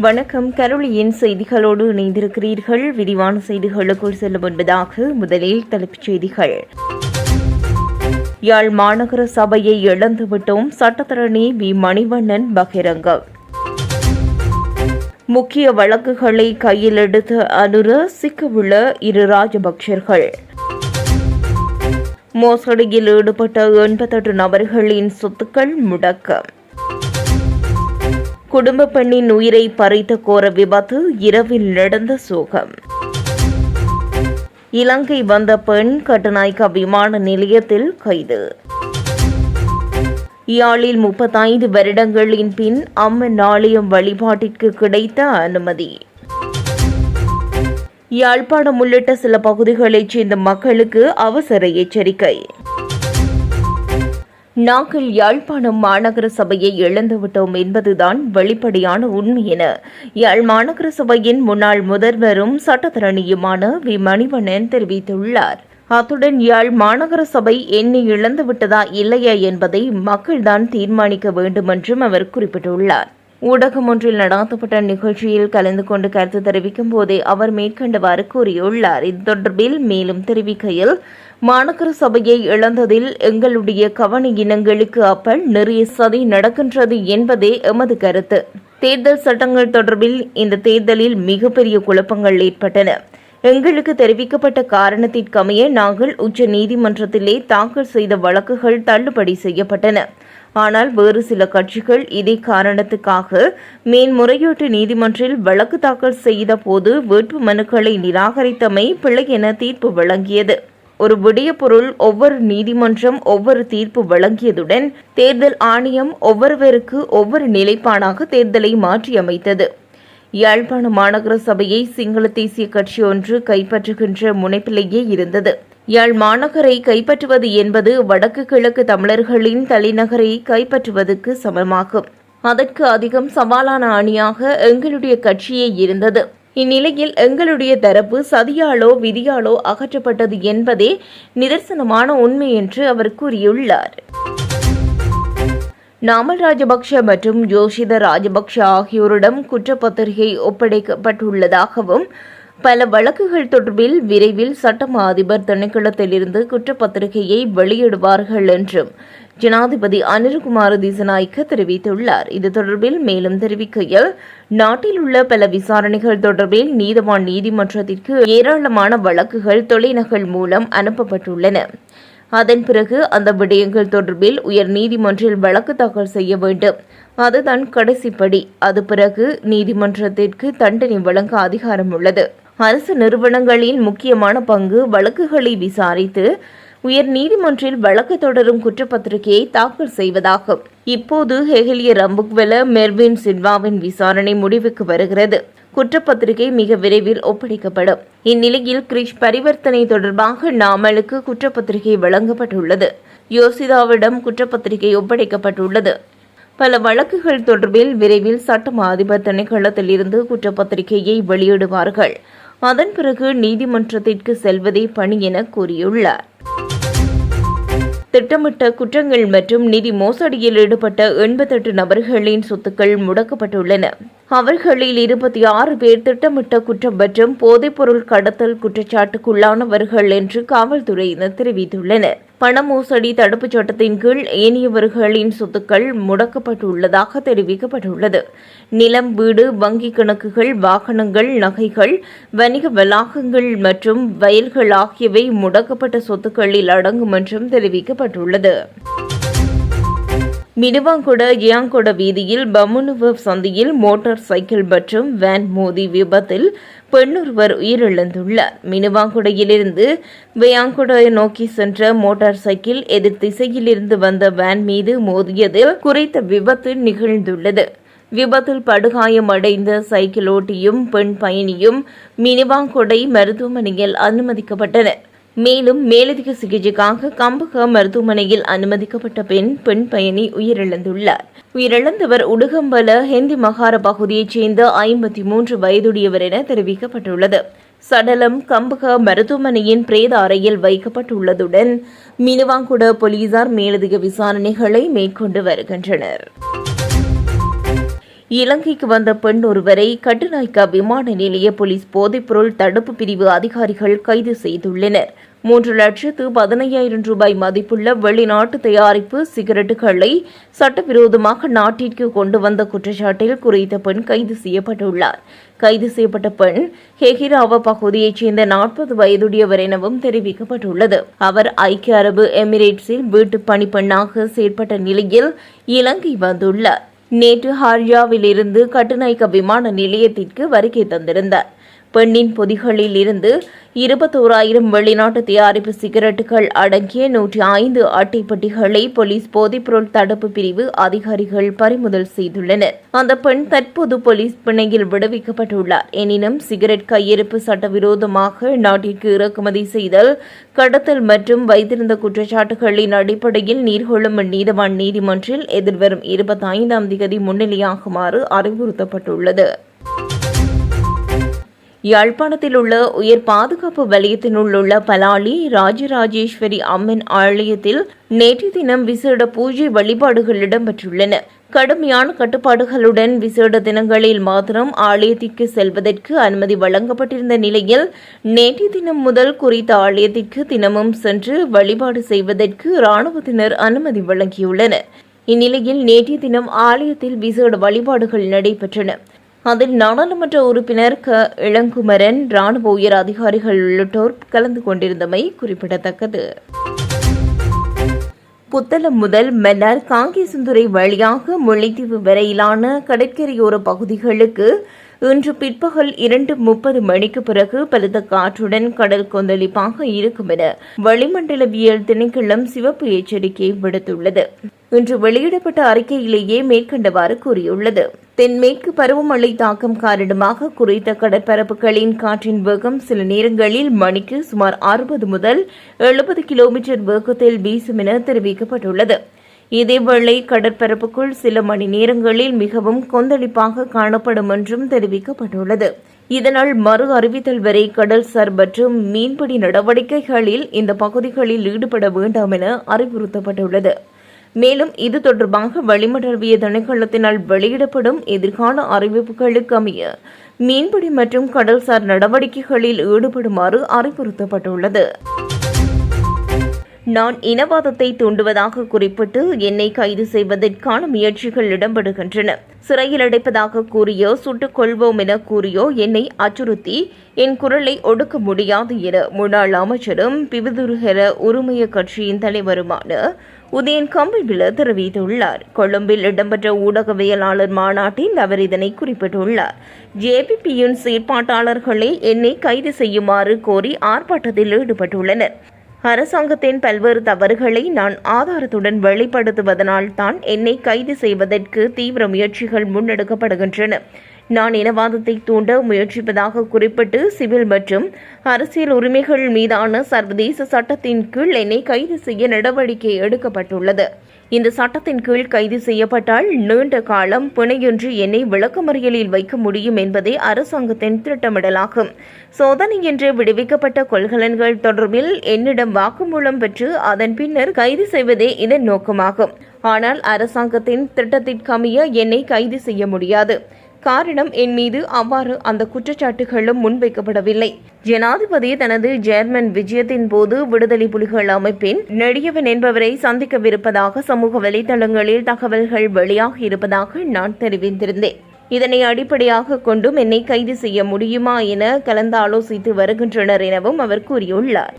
வணக்கம். கரோலியின் செய்திகளோடு இணைந்திருக்கிறீர்கள். விரிவான செய்திகளுக்குள் செல்ல முன்பதாக முதலில் தலைப்புச் செய்திகள். யாழ் மாநகர சபையை இழந்துவிட்டோம். சட்டத்தரணி வி. மணிவண்ணன் பகிரங்கம். முக்கிய வழக்குகளை கையில் எடுத்து அனுர சிக்கவுள்ள இரு ராஜபக்சர்கள் மோசடியில் ஈடுபட்ட எண்பத்தெட்டு நபர்களின் சொத்துக்கள் முடக்கம். குடும்ப பெண்ணின் உயிரை பறித்த கோர விபத்து இரவில் நடந்த சோகம். இலங்கை வந்த பெண் கட்டுநாயக்கா விமான நிலையத்தில் கைது. யாழில் முப்பத்தைந்து வருடங்களின் பின் அம்மன் ஆலயம் வழிபாட்டிற்கு கிடைத்த அனுமதி. யாழ்ப்பாணம் உள்ளிட்ட சில பகுதிகளைச் சேர்ந்த மக்களுக்கு அவசர எச்சரிக்கை. நாங்கள் யாழ்ப்பாணம் மாநகர சபையை இழந்துவிட்டோம் என்பதுதான் வெளிப்படையான உண்மை என யாழ் மாநகர சபையின் முன்னாள் முதல்வரும் சட்டத்தரணியுமான வி. மணிவண்ணன் தெரிவித்துள்ளார். அத்துடன் யாழ் மாநகர சபை என்னை இழந்துவிட்டதா இல்லையா என்பதை மக்கள்தான் தீர்மானிக்க வேண்டும் என்றும் அவர் குறிப்பிட்டுள்ளார். ஊடகம் ஒன்றில் நடாத்தப்பட்ட நிகழ்ச்சியில் கலந்து கொண்டு கருத்து தெரிவிக்கும் போதே அவர் மேற்கண்டவாறு கூறியுள்ளார். இது தொடர்பில் மேலும் தெரிவிக்கையில் மாநகர சபையை இழந்ததில் எங்களுடைய கவன இனங்களுக்கு அப்பல் நிறைய சதி நடக்கின்றது என்பதே எமது கருத்து. தேர்தல் சட்டங்கள் தொடர்பில் இந்த தேர்தலில் மிகப்பெரிய குழப்பங்கள் ஏற்பட்டன. எங்களுக்கு தெரிவிக்கப்பட்ட காரணத்திற்கமைய நாங்கள் உச்ச நீதிமன்றத்திலே தாக்கல் செய்த வழக்குகள் தள்ளுபடி செய்யப்பட்டன. ஆனால் வேறு சில கட்சிகள் இதே காரணத்துக்காக மேன்முறையீட்டு நீதிமன்றில் வழக்கு தாக்கல் செய்த போது வேட்பு மனுக்களை நிராகரித்தமை பிழை என தீர்ப்பு வழங்கியது. ஒரு விடயப்பொருள் ஒவ்வொரு நீதிமன்றம் ஒவ்வொரு தீர்ப்பு வழங்கியதுடன் தேர்தல் ஆணையம் ஒவ்வொருவருக்கு ஒவ்வொரு நிலைப்பாடாக தேர்தலை மாற்றியமைத்தது யாழ்ப்பாண மாநகர சபையை சிங்கள தேசிய கட்சி ஒன்று கைப்பற்றுகின்ற முனைப்பிலேயே இருந்தது. யாழ் மாநகரை கைப்பற்றுவது என்பது வடக்கு கிழக்கு தமிழர்களின் தலைநகரை கைப்பற்றுவதற்கு சமமாகும். அதற்கு அதிகம் சவாலான அணியாக எங்களுடைய கட்சியே இருந்தது. இந்நிலையில் எங்களுடைய தரப்பு சதியாலோ விதியாலோ அகற்றப்பட்டது என்பதே நிதர்சனமான உண்மை என்று அவர் கூறியுள்ளார். நாமல் ராஜபக்ஷ மற்றும் யோஷித ராஜபக்ஷ ஆகியோரிடம் குற்றப்பத்திரிகை ஒப்படைக்கப்பட்டுள்ளதாகவும் பல வழக்குகள் தொடர்பில் விரைவில் சட்டமா அதிபர் திணைக்களத்திலிருந்து குற்றப்பத்திரிகையை வெளியிடுவார்கள் என்றும் ஜனாதிபதி அனில்குமார் திசநாயக்க தெரிவித்துள்ளார். இது தொடர்பில் மேலும் தெரிவிக்கையில் நாட்டில் உள்ள பல விசாரணைகள் தொடர்பில் நீதவான் நீதிமன்றத்திற்கு ஏராளமான வழக்குகள் தொலைநகல் மூலம் அனுப்பப்பட்டுள்ளன. அதன் பிறகு அந்த விடயங்கள் தொடர்பில் உயர் நீதிமன்றில் வழக்கு தாக்கல் செய்ய வேண்டும். அதுதான் கடைசிப்படி. அது பிறகு நீதிமன்றத்திற்கு தண்டனை வழங்க அதிகாரம் உள்ளது. அரசு நிறுவனங்களின் முக்கியமான பங்கு வழக்குகளை விசாரித்து உயர் நீதிமன்றில் வழக்கு தொடரும் குற்றப்பத்திரிகையை தாக்கல் செய்வதாகும். இப்போது ஹெகலிய ரம்புக்வெல மெர்வின் சின்வாவின் விசாரணை முடிவுக்கு வருகிறது. குற்றப்பத்திரிகை மிக விரைவில் ஒப்படைக்கப்படும். இந்நிலையில் கிரிஷ் பரிவர்த்தனை தொடர்பாக நாமலுக்கு குற்றப்பத்திரிகை வழங்கப்பட்டுள்ளது. யோசிதாவிடம் குற்றப்பத்திரிகை ஒப்படைக்கப்பட்டுள்ளது. பல வழக்குகள் தொடர்பில் விரைவில் சட்டம் அதிபர் திணைக்களத்தில் இருந்து குற்றப்பத்திரிகையை வெளியிடுவார்கள். அதன் பிறகு நீதிமன்றத்திற்கு செல்வதே பணி என கூறியுள்ளார். திட்டமிட்ட குற்றங்கள் மற்றும் நிதி மோசடியில் ஈடுபட்ட எண்பத்தெட்டு நபர்களின் சொத்துக்கள் முடக்கப்பட்டுள்ளன. அவர்களில் இருபத்தி ஆறு பேர் திட்டமிட்ட குற்றம் மற்றும் போதைப்பொருள் கடத்தல் குற்றச்சாட்டுக்குள்ளானவர்கள் என்று காவல்துறையினர் தெரிவித்துள்ளனர். பண மோசடி தடுப்புச் சட்டத்தின் கீழ் ஏனையவர்களின் சொத்துக்கள் முடக்கப்பட்டுள்ளதாக தெரிவிக்கப்பட்டுள்ளது. நிலம் வீடு வங்கிக் கணக்குகள் வாகனங்கள் நகைகள் வணிக வளாகங்கள் மற்றும் வயல்கள் ஆகியவை முடக்கப்பட்ட சொத்துக்களில் அடங்கும் என்றும் தெரிவிக்கப்பட்டுள்ளது. மினுவாங்கொட இயாங்குட வீதியில் பமுனுவ சந்தியில் மோட்டார் சைக்கிள் மற்றும் வேன் மோதி விபத்தில் பெண்ணொருவர் உயிரிழந்துள்ளார். மினுவாங்குடையிலிருந்து வெயாங்குடை நோக்கி சென்ற மோட்டார் சைக்கிள் எதிர் திசையிலிருந்து வந்த வேன் மீது மோதியதில் குறித்த விபத்து நிகழ்ந்துள்ளது. விபத்தில் படுகாயமடைந்த சைக்கிள் ஓட்டியும் பெண் பயணியும் மினிவாங்கொடை மருத்துவமனையில் அனுமதிக்கப்பட்டனர். மேலும் மேலதிக சிகிச்சைக்காக கம்பக மருத்துவமனையில் அனுமதிக்கப்பட்ட பெண் பெண் பயணி உயிரிழந்துள்ளார். உயிரிழந்தவர் உடுகம்பல ஹெந்தி மகார பகுதியைச் சேர்ந்த ஐம்பத்தி மூன்று வயதுடையவர் என தெரிவிக்கப்பட்டுள்ளது. சடலம் கம்பக மருத்துவமனையின் பிரேத அறையில் வைக்கப்பட்டுள்ளதுடன் மினுவாங்குட போலீசார் மேலதிக விசாரணைகளை மேற்கொண்டு வருகின்றனர். இலங்கைக்கு வந்த பெண் ஒருவரை கட்டுநாய்க்கா விமான நிலைய போலீஸ் போதைப்பொருள் தடுப்பு பிரிவு அதிகாரிகள் கைது செய்துள்ளனர். மூன்று லட்சத்து பதினையாயிரம் ரூபாய் மதிப்புள்ள வெளிநாட்டு தயாரிப்பு சிகரெட்டுகளை சட்டவிரோதமாக நாட்டிற்கு கொண்டு வந்த குற்றச்சாட்டில் குறித்த பெண் கைது செய்யப்பட்டுள்ளார். கைது செய்யப்பட்ட பெண் ஹெகிராவா பகுதியைச் சேர்ந்த நாற்பது வயதுடையவர் எனவும் தெரிவிக்கப்பட்டுள்ளது. அவர் ஐக்கிய அரபு எமிரேட்ஸில் வீட்டு பணிப்பெண்ணாக செயற்பட்ட நிலையில் இலங்கை வந்துள்ளார். நேற்று ஹார்யாவிலிருந்து கட்டுநாயக்க விமான நிலையத்திற்கு வருகை தந்திருந்தார். பெண்ணின் பொதிகளில் இருந்து இருபத்தோராயிரம் வெளிநாட்டு தயாரிப்பு சிகரெட்டுகள் அடங்கிய நூற்றி ஐந்து அட்டைப்பட்டிகளை போலீஸ் போதைப்பொருள் தடுப்பு பிரிவு அதிகாரிகள் பறிமுதல் செய்துள்ளனர். அந்த பெண் தற்போது போலீஸ் பிணையில் விடுவிக்கப்பட்டுள்ளார். எனினும் சிகரெட் கையிருப்பு சட்டவிரோதமாக நாட்டிற்கு இறக்குமதி செய்தல் கடத்தல் மற்றும் வைத்திருந்த குற்றச்சாட்டுகளின் அடிப்படையில் நீர்கொள்ளும் நீதவான் நீதிமன்றில் எதிர்வரும் இருபத்தி ஐந்தாம் தேதி முன்னிலையாகுமாறு அறிவுறுத்தப்பட்டுள்ளது. யாழ்ப்பாணத்தில் உள்ள உயர் பாதுகாப்பு வலயத்தினுள் உள்ள பலாலி ராஜராஜேஸ்வரி அம்மன் ஆலயத்தில் நேற்று தினம் விசேட பூஜை வழிபாடுகள் இடம்பெற்றுள்ளன. கடுமையான கட்டுப்பாடுகளுடன் விசேட தினங்களில் மாத்திரம் ஆலயத்திற்கு செல்வதற்கு அனுமதி வழங்கப்பட்டிருந்த நிலையில் நேற்று தினம் முதல் குறித்த ஆலயத்திற்கு தினமும் சென்று வழிபாடு செய்வதற்கு இராணுவத்தினர் அனுமதி வழங்கியுள்ளனர். இந்நிலையில் நேற்றைய தினம் ஆலயத்தில் விசேட வழிபாடுகள் நடைபெற்றன. அதில் நாடாளுமன்ற உறுப்பினர் க. இளங்குமரன் ராணுவ உயர் அதிகாரிகள் உள்ளிட்டோர் கலந்து கொண்டிருந்தமை குறிப்பிடத்தக்கது. புத்தளம் முதல் மன்னார் காங்கேசந்துறை வழியாக முல்லைத்தீவு வரையிலான கடற்கரையோர பகுதிகளுக்கு இன்று பிற்பகல் இரண்டு முப்பது மணிக்கு பிறகு பலத்த காற்றுடன் கடல் கொந்தளிப்பாக இருக்கும் என வளிமண்டலவியல் திணைக்களம் சிவப்பு எச்சரிக்கை விடுத்துள்ளது. இன்று வெளியிடப்பட்ட அறிக்கையிலேயே மேற்கண்டவாறு கூறியுள்ளது. தென்மேற்கு பருவமழை தாக்கம் காரணமாக குறித்த கடற்பரப்புகளின் காற்றின் வேகம் சில நேரங்களில் மணிக்கு சுமார் அறுபது முதல் எழுபது கிலோமீட்டர் வேகத்தில் வீசும் என தெரிவிக்கப்பட்டுள்ளது. இதேவேளை கடற்பரப்புக்குள் சில மணி நேரங்களில் மிகவும் கொந்தளிப்பாக காணப்படும் என்றும் தெரிவிக்கப்பட்டுள்ளது. இதனால் மறு அறிவித்தல் வரை கடல்சார் மற்றும் மீன்பிடி நடவடிக்கைகளில் இந்த பகுதிகளில் ஈடுபட வேண்டாம் என அறிவுறுத்தப்பட்டுள்ளது. மேலும் இது தொடர்பாக வளிமண்டலவிய திணைக்களத்தினால் வெளியிடப்படும் எதிர்கால அறிவிப்புகளுக்கு அமைய மீன்பிடி மற்றும் கடல்சார் நடவடிக்கைகளில் ஈடுபடுமாறு அறிவுறுத்தப்பட்டுள்ளது. நான் இனவாதத்தை தூண்டுவதாக குறிப்பிட்டு என்னை கைது செய்வதற்கான முயற்சிகள் இடம்பெறுகின்றன. சிறையில் அடைப்பதாக கூறியோ சுட்டுக் கொள்வோம் என கூறியோ என்னை அச்சுறுத்தி என் குரலை ஒடுக்க முடியாது என முன்னாள் அமைச்சரும் பிவிதுருகர உரிமைய கட்சியின் தலைவருமான உதயன் கம்பிவில தெரிவித்துள்ளார். கொழும்பில் இடம்பெற்ற ஊடகவியலாளர் மாநாட்டில் அவர் இதனை குறிப்பிட்டுள்ளார். ஜேபிபியின் செயற்பாட்டாளர்களே என்னை கைது செய்யுமாறு கோரி ஆர்ப்பாட்டத்தில் ஈடுபட்டுள்ளனர். அரசாங்கத்தின் பல்வேறு தவறுகளை நான் ஆதாரத்துடன் வெளிப்படுத்துவதனால் தான் என்னை கைது செய்வதற்கு தீவிர முயற்சிகள் முன்னெடுக்கப்படுகின்றன. நான் இனவாதத்தை தூண்ட முயற்சிப்பதாக குறிப்பிட்டு சிவில் மற்றும் அரசியல் உரிமைகள் மீதான சர்வதேச சட்டத்தின் கீழ் என்னை கைது செய்ய நடவடிக்கை எடுக்கப்பட்டுள்ளது. இந்த சட்டத்தின் கீழ் கைது செய்யப்பட்டால் நீண்ட காலம் பிணையொன்று என்னை விளக்கமறியலில் வைக்க முடியும் என்பதே அரசாங்கத்தின் திட்டமிடலாகும். சோதனை என்று விடுவிக்கப்பட்ட கொள்கலன்கள் தொடர்பில் என்னிடம் வாக்குமூலம் பெற்று அதன் பின்னர் கைது செய்வதே இதன் நோக்கமாகும். ஆனால் அரசாங்கத்தின் திட்டத்திற்கமைய என்னை கைது செய்ய முடியாது. காரணம் என் மீது அவ்வாறு அந்த குற்றச்சாட்டுகளும் முன்வைக்கப்படவில்லை. ஜனாதிபதி தனது ஜேர்மன் விஜயத்தின் போது விடுதலை புலிகள் அமைப்பின் நெடியவன் என்பவரை சந்திக்கவிருப்பதாக சமூக வலைதளங்களில் தகவல்கள் வெளியாகி இருப்பதாக நான் தெரிவித்திருந்தேன். இதனை அடிப்படையாக கொண்டும் என்னை கைது செய்ய முடியுமா என கலந்தாலோசித்து வருகின்றனர் எனவும் அவர் கூறியுள்ளார்.